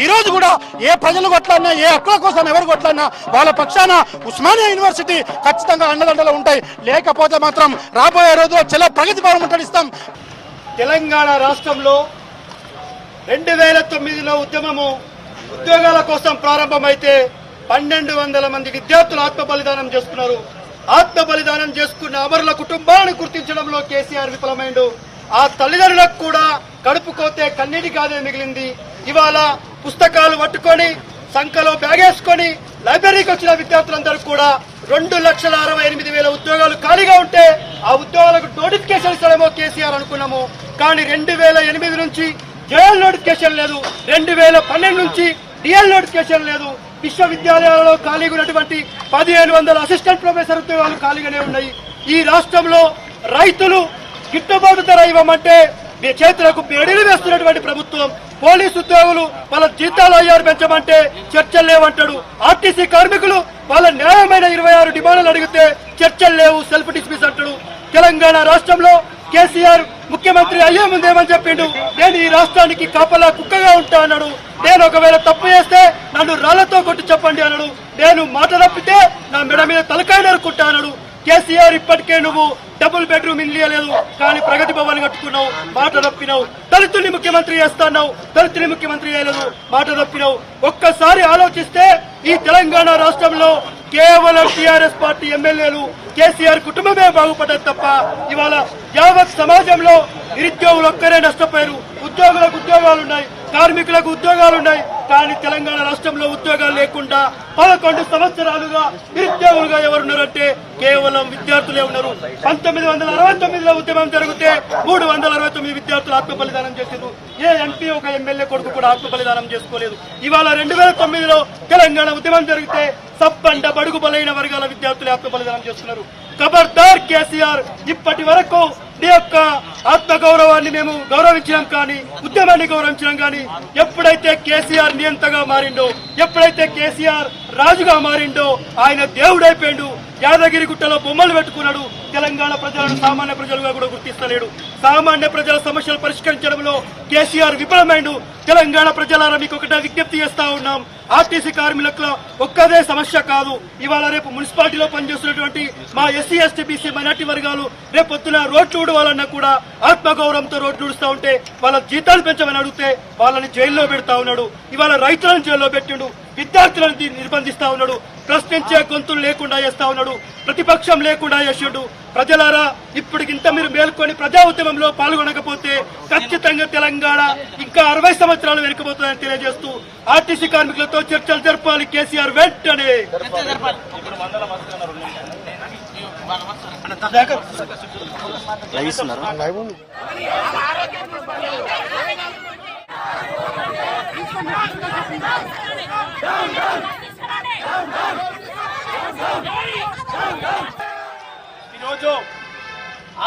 ఈ రోజు కూడా ఏ ప్రజలు కొట్లాడినా ఏ హక్కుల కోసం ఎవరు కొట్లాడినా వాళ్ళ పక్షాన ఉస్మానియా యూనివర్సిటీ ఖచ్చితంగా అండదండలు ఉంటాయి. లేకపోతే మాత్రం రాబోయే రోజుల్లో చాలా ప్రగతి భవనం ముట్టడిస్తాం తెలంగాణ రాష్ట్రంలో రెండు వేల తొమ్మిదిలో ఉద్యమము ఉద్యోగాల కోసం ప్రారంభమైతే పన్నెండు వందల మంది విద్యార్థులు ఆత్మ బలిదానం చేసుకున్నారు. ఆత్మ బలిదానం చేసుకున్న అమరుల కుటుంబాన్ని గుర్తించడంలో కేసీఆర్ విఫలమైండు. ఆ తల్లిదండ్రులకు కూడా కడుపుకోతే కన్నీటి కాదే మిగిలింది. ఇవాళ పుస్తకాలు పట్టుకొని సంఖలో బ్యాగేసుకొని లైబ్రరీకి వచ్చిన విద్యార్థులందరూ కూడా రెండు లక్షల అరవై ఎనిమిది వేల ఉద్యోగాలు ఖాళీగా ఉంటే ఆ ఉద్యోగాలకు నోటిఫికేషన్ ఇస్తాడేమో కేసీఆర్ అనుకున్నాము. కానీ రెండు వేల ఎనిమిది నుంచి జేఎల్ నోటిఫికేషన్ లేదు. రెండు వేల పన్నెండు నుంచి డిఎల్ నోటిఫికేషన్ లేదు. విశ్వవిద్యాలయాలలో ఖాళీగా ఉన్నటువంటి పదిహేను వందల అసిస్టెంట్ ప్రొఫెసర్ ఉద్యోగాలు ఖాళీగానే ఉన్నాయి. ఈ రాష్ట్రంలో రైతులు గిట్టుబాటు ధర ఇవ్వమంటే చేతులకు బెడిలు వేస్తున్నటువంటి ప్రభుత్వం పోలీసు ఉద్యోగులు వాళ్ళ జీతాలు అయ్యారు పెంచమంటే చర్చలు లేవంటాడు. ఆర్టీసీ కార్మికులు వాళ్ళ న్యాయమైన ఇరవై ఆరు డిమాండ్లు అడిగితే చర్చలు లేవు సెల్ఫ్ డిస్మిస్ అంటాడు. తెలంగాణ రాష్ట్రంలో కేసీఆర్ ముఖ్యమంత్రి అయ్యే ముందేమని చెప్పిండు? నేను ఈ రాష్ట్రానికి కాపలా కుక్కగా ఉంటా అన్నాడు. నేను ఒకవేళ తప్పు చేస్తే నన్ను రాళ్ళతో కొట్టి చెప్పండి అన్నాడు. నేను మాట తప్పితే నా మెడ మీద తలకాయ నరుకుంటా అన్నాడు. కేసీఆర్ ఇప్పటికే నువ్వు డబుల్ బెడ్రూమ్ ఇల్లు లేదు కానీ ప్రగతి భవన్ కట్టుకున్నావు మాట తప్పినావు దళితుల్ని ముఖ్యమంత్రి చేస్తాన్నావు దళితుల్ని ముఖ్యమంత్రి చేయలేదు మాట తప్పినావు ఒక్కసారి ఆలోచిస్తే ఈ తెలంగాణ రాష్ట్రంలో కేవలం టీఆర్ఎస్ పార్టీ ఎమ్మెల్యేలు కేసీఆర్ కుటుంబమే బాగుపడ్డది తప్ప ఇవాళ యావత్ సమాజంలో నిరుద్యోగులు ఒక్కరే నష్టపోయారు. ఉద్యోగులకు ఉద్యోగాలు ఉన్నాయి కార్మికులకు ఉద్యోగాలు ఉన్నాయి కానీ తెలంగాణ రాష్ట్రంలో ఉద్యోగాలు లేకుండా పదకొండు సంవత్సరాలుగా నిరుద్యోగులుగా ఎవరున్నారంటే కేవలం విద్యార్థులే ఉన్నారు. పంతొమ్మిది వందల అరవై తొమ్మిదిలో ఉద్యమం జరిగితే మూడు వందల అరవై తొమ్మిది విద్యార్థులు ఆత్మ బలిదానం చేశారు ఏ ఎంపీ ఒక ఎమ్మెల్యే కొడుకు కూడా ఆత్మ బలిదానం చేసుకోలేదు. ఇవాళ రెండు వేల తొమ్మిదిలో తెలంగాణ ఉద్యమం జరిగితే సబ్బండ బడుగు బలైన వర్గాల విద్యార్థులు ఆత్మ బలిదానం చేస్తున్నారు. ఖబర్దార్ కేసీఆర్ ఇప్పటి వరకు నీ యొక్క ఆత్మగౌరవాన్ని మేము గౌరవించినాం కానీ ఉద్యమాన్ని గౌరవించినాం కానీ ఎప్పుడైతే కేసీఆర్ నియంతగా మారిండో ఎప్పుడైతే కేసీఆర్ రాజుగా మారిండో ఆయన దేవుడైపోయిండు. యాదగిరి గుట్టలో బొమ్మలు పెట్టుకున్నాడు. తెలంగాణ ప్రజలను సామాన్య ప్రజలుగా కూడా గుర్తిస్తలేడు. సామాన్య ప్రజల సమస్యలు పరిష్కరించడంలో కేసీఆర్ విఫలమైండు. తెలంగాణ ప్రజలారా మీకు ఒకటే విజ్ఞప్తి చేస్తా ఉన్నాం. ఆర్టీసీ కార్మికులకు ఒక్కదే సమస్య కాదు. ఇవాళ రేపు మున్సిపాలిటీలో పనిచేస్తున్నటువంటి మా ఎస్సీ ఎస్టీ బీసీ మైనార్టీ వర్గాలు రేపు పొద్దున రోడ్లు ఊడవాలన్నా కూడా ఆత్మగౌరవంతో రోడ్లు ఊడుస్తూ ఉంటే వాళ్ళ జీతాలు పెంచమని అడిగితే వాళ్ళని జైల్లో పెడతా ఉన్నాడు. ఇవాళ రైతులను జైల్లో పెట్టిండు. విద్యార్థులను నిర్బంధిస్తా ఉన్నాడు. ప్రశ్నించే గొంతులు లేకుండా చేస్తా ఉన్నాడు. ప్రతిపక్షం లేకుండా చేసిండు ప్రజలారా ఇప్పుడు ఇంత మీరు మేల్కొని ప్రజా ఉద్యమంలో పాల్గొనకపోతే ఖచ్చితంగా తెలంగాణ ఇంకా అరవై సంవత్సరాలు వెనుకపోతుందని తెలియజేస్తూ ఆర్టీసీ కార్మికులతో చర్చలు జరపాలి కేసీఆర్ వెంటనే. ఈరోజు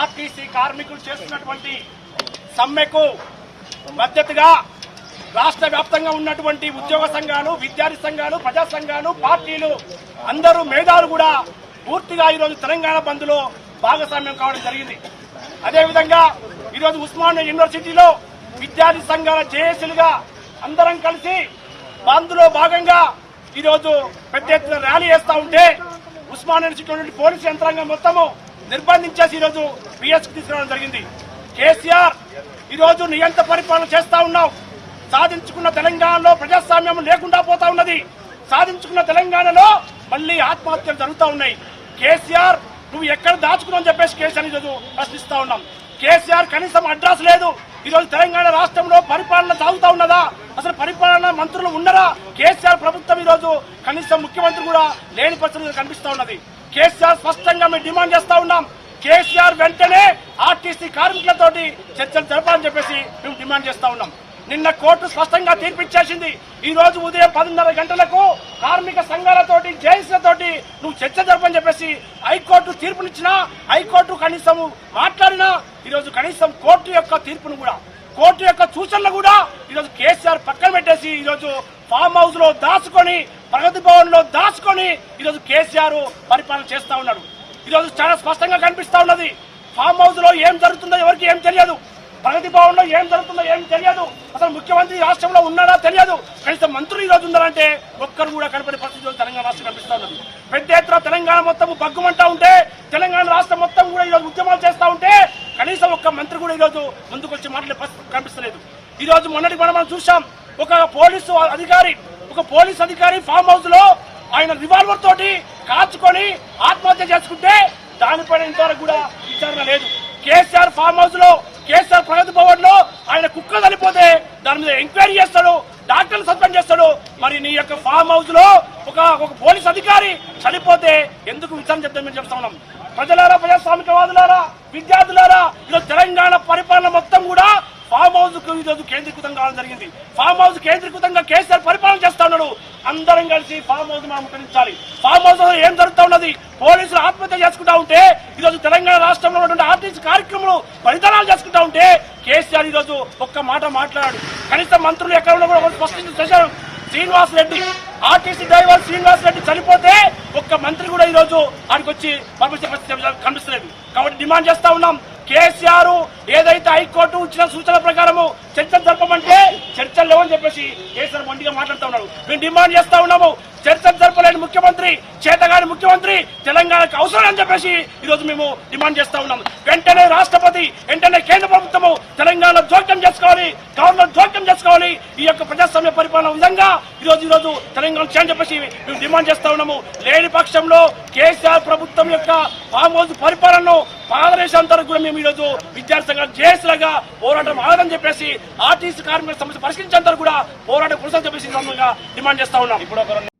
ఆర్టీసీ కార్మికులు చేస్తున్నటువంటి సమ్మెకు మద్దతుగా రాష్ట్ర వ్యాప్తంగా ఉన్నటువంటి ఉద్యోగ సంఘాలు విద్యార్థి సంఘాలు ప్రజా సంఘాలు పార్టీలు అందరూ మేధాలు కూడా పూర్తిగా ఈరోజు తెలంగాణ బంద్లో భాగస్వామ్యం కావడం జరిగింది. అదేవిధంగా ఈరోజు ఉస్మానియా యూనివర్సిటీలో విద్యార్థి సంఘాల జేఏసీలుగా అందరం కలిసి అందులో భాగంగా ఈరోజు పెద్ద ఎత్తున ర్యాలీ చేస్తూ ఉంటే ఉస్మానియా నుండి పోలీసు యంత్రాంగం మొత్తము నిర్బంధించేసి ఈరోజు పిఎస్ తీసుకురావడం జరిగింది. కేసీఆర్ ఈరోజు నియంత పరిపాలన చేస్తా ఉన్నావు సాధించుకున్న తెలంగాణలో ప్రజాస్వామ్యం లేకుండా పోతా ఉన్నది. సాధించుకున్న తెలంగాణలో మళ్ళీ ఆత్మహత్యలు జరుగుతూ ఉన్నాయి. కేసీఆర్ నువ్వు ఎక్కడ దాచుకున్నావు చెప్పేసి కేసీఆర్ ఈరోజు ప్రశ్నిస్తా ఉన్నాం. కేసీఆర్ కనీసం అడ్రస్ లేదు. ఈరోజు తెలంగాణ రాష్ట్రంలో పరిపాలన సాగుతా ఉన్నదా? అసలు పరిపాలన మంత్రులు ఉన్నారా? కేసీఆర్ ప్రభుత్వం ఈరోజు కనీసం ముఖ్యమంత్రి కూడా లేని పరిస్థితి కనిపిస్తా ఉన్నది. కేసీఆర్ స్పష్టంగా మేము డిమాండ్ చేస్తా ఉన్నాం. కేసీఆర్ వెంటనే ఆర్టీసీ కార్మికులతోటి చర్చలు జరపాలని చెప్పేసి మేము డిమాండ్ చేస్తా ఉన్నాం. నిన్న కోర్టు స్పష్టంగా తీర్పిచ్చేసింది. ఈ రోజు ఉదయం పదిన్నర గంటలకు కార్మిక సంఘాలతోటి జేఏసీలతోటి నువ్వు చర్చ జరపని చెప్పేసి హైకోర్టు తీర్పునిచ్చినా హైకోర్టు కనీసం మాట్లాడినా ఈరోజు కనీసం కోర్టు యొక్క తీర్పును కూడా కోర్టు యొక్క సూచనలు కూడా ఈరోజు కేసీఆర్ పక్కన పెట్టేసి ఈరోజు ఫామ్ హౌస్లో దాచుకొని ప్రగతి భవన్లో దాచుకొని ఈరోజు కేసీఆర్ పరిపాలన చేస్తా ఉన్నాడు. ఈరోజు చాలా స్పష్టంగా కనిపిస్తా ఉన్నది ఫామ్ హౌస్లో ఏం జరుగుతుందో ఎవరికి ఏం తెలియదు. ప్రగతి భవన్లో ఏం జరుగుతుందో ఏం తెలియదు. అసలు ముఖ్యమంత్రి రాష్ట్రంలో ఉన్నాడా తెలియదు. కనీసం మంత్రులు ఈ రోజు ఉన్నారంటే ఒక్కరు కూడా కనపడే పరిస్థితి తెలంగాణ రాష్ట్రం కనిపిస్తా ఉన్నది. పెద్ద ఎత్తున తెలంగాణ మొత్తం బగ్గుమంటా ఉంటే తెలంగాణ రాష్ట్రం మొత్తం కూడా ఈరోజు ఉద్యమాలు చేస్తా ఉంటే కనీసం ఒక్క మంత్రి కూడా ఈరోజు ముందుకు వచ్చి మాట్లాడే కనిపిస్తలేదు. ఈరోజు మొన్నటి మనం మనం చూసాం ఒక పోలీసు అధికారి ఒక పోలీస్ అధికారి ఫామ్ హౌస్లో ఆయన రివాల్వర్ తోటి కాల్చుకొని ఆత్మహత్య చేసుకుంటే దానిపైన ఇంతవరకు కూడా విచారణ లేదు. కేసీఆర్ ఫామ్ హౌస్లో కేసీఆర్ ప్రగతి భవన్లో ఆయన కుక్క చనిపోతే దాని మీద ఎంక్వైరీ చేస్తాడు డాక్టర్లు సస్పెండ్ చేస్తాడు. మరి నీ యొక్క ఫామ్ హౌస్లో ఒక ఒక పోలీస్ అధికారి చనిపోతే ఎందుకు విచారణ చెప్తామని చెప్తా ఉన్నాం. ప్రజలారా ప్రజాస్వామికవాదులారా విద్యార్థులారా ఈరోజు తెలంగాణ పరిపాలన మొత్తం కూడా ఫామ్ హౌస్కు ఈరోజు కేంద్రీకృతం కావడం జరిగింది. ఫామ్ హౌస్ కేంద్రీకృతంగా కేసీఆర్ పరిపాలన చేస్తా ఉన్నాడు. అందరం కలిసి ఫామ్ హౌస్ మనం ముట్టడించాలి ఫామ్ హౌస్లో ఏం జరుగుతా ఉన్నది? పోలీసులు ఆత్మహత్య చేసుకుంటా ఉంటే ఈరోజు తెలంగాణ రాష్ట్రంలో ఉన్నటువంటి ఆర్టీసీ కార్యక్రమాలు పరిధానాలు చేసుకుంటా ఉంటే కేసీఆర్ ఈరోజు ఒక్క మాట మాట్లాడాడు కనీసం మంత్రులు ఎక్కడ ఉన్నా కూడా స్పష్టం చేశారు శ్రీనివాస్ రెడ్డి ఆర్టీసీ డ్రైవర్ శ్రీనివాస్ రెడ్డి చనిపోతే ఒక్క మంత్రి కూడా ఈరోజు ఆడికి వచ్చి పర్మిషన్ కనిపిస్తలేదు. కాబట్టి డిమాండ్ చేస్తా ఉన్నాం. కేసీఆర్ ఏదైతే హైకోర్టు ఇచ్చిన సూచన ప్రకారము చర్చలు జరపమంటే చర్చలు లేవని చెప్పేసి కేసీఆర్ మొండిగా మాట్లాడుతూ ఉన్నాడు. మేము డిమాండ్ చేస్తా ఉన్నాము. చరిత్ర జరపలేని ముఖ్యమంత్రి చేతగాని ముఖ్యమంత్రి తెలంగాణకు అవసరం అని చెప్పేసి ఈరోజు మేము డిమాండ్ చేస్తా ఉన్నాం. వెంటనే రాష్ట్రపతి వెంటనే కేంద్ర ప్రభుత్వము తెలంగాణ జోక్యం చేసుకోవాలి గవర్నర్ జోక్యం చేసుకోవాలి. ఈ యొక్క ప్రజాస్వామ్య పరిపాలన విధంగా ఈరోజు ఈరోజు తెలంగాణ చేయని చెప్పేసి మేము డిమాండ్ చేస్తా ఉన్నాము. లేని పక్షంలో కేసీఆర్ ప్రభుత్వం యొక్క ఫామ్ హౌస్ పరిపాలనను పాదరేశంతా కూడా మేము ఈరోజు విద్యార్థి సంఘాలు జేఏసీలుగా పోరాటం ఆగదని చెప్పేసి ఆర్టీసీ కార్మికుల సమస్య పరిష్కరించేంత కూడా పోరాటం కొనసాగని చెప్పేసి సందర్భంగా డిమాండ్ చేస్తా ఉన్నాం. ఇప్పుడు